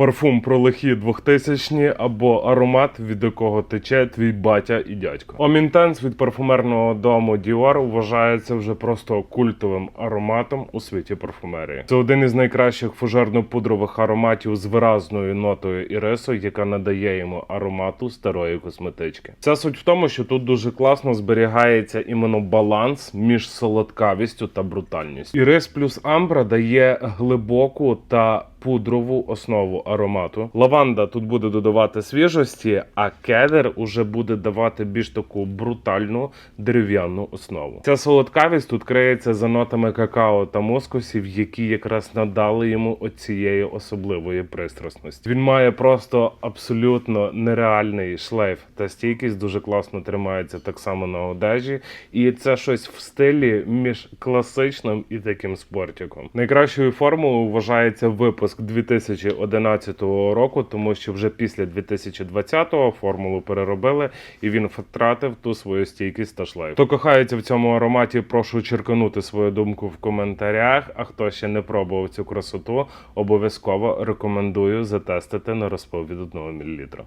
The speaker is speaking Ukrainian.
Парфум про лихі 2000-ні або аромат, від якого тече твій батя і дядько. Омінтенс від парфумерного дому Dior вважається вже просто культовим ароматом у світі парфумерії. Це один із найкращих фужерно-пудрових ароматів з виразною нотою і рисою, яка надає йому аромату старої косметички. Ця суть в тому, що тут дуже класно зберігається іменно баланс між солодкавістю та брутальністю. Ірис плюс амбра дає глибоку та пудрову основу аромату. Лаванда тут буде додавати свіжості, а кедр уже буде давати більш таку брутальну дерев'яну основу. Ця солодкавість тут криється за нотами какао та мускусів, які якраз надали йому оцієї особливої пристрасності. Він має просто абсолютно нереальний шлейф та стійкість, дуже класно тримається так само на одежі, і це щось в стилі між класичним і таким спортиком. Найкращою формулою вважається випуск 2011 року, тому що вже після 2020-го формулу переробили, і він втратив ту свою стійкість та шлейф. Хто кохається в цьому ароматі, прошу черканути свою думку в коментарях. А хто ще не пробував цю красоту, обов'язково рекомендую затестити на розпил від 1 мл.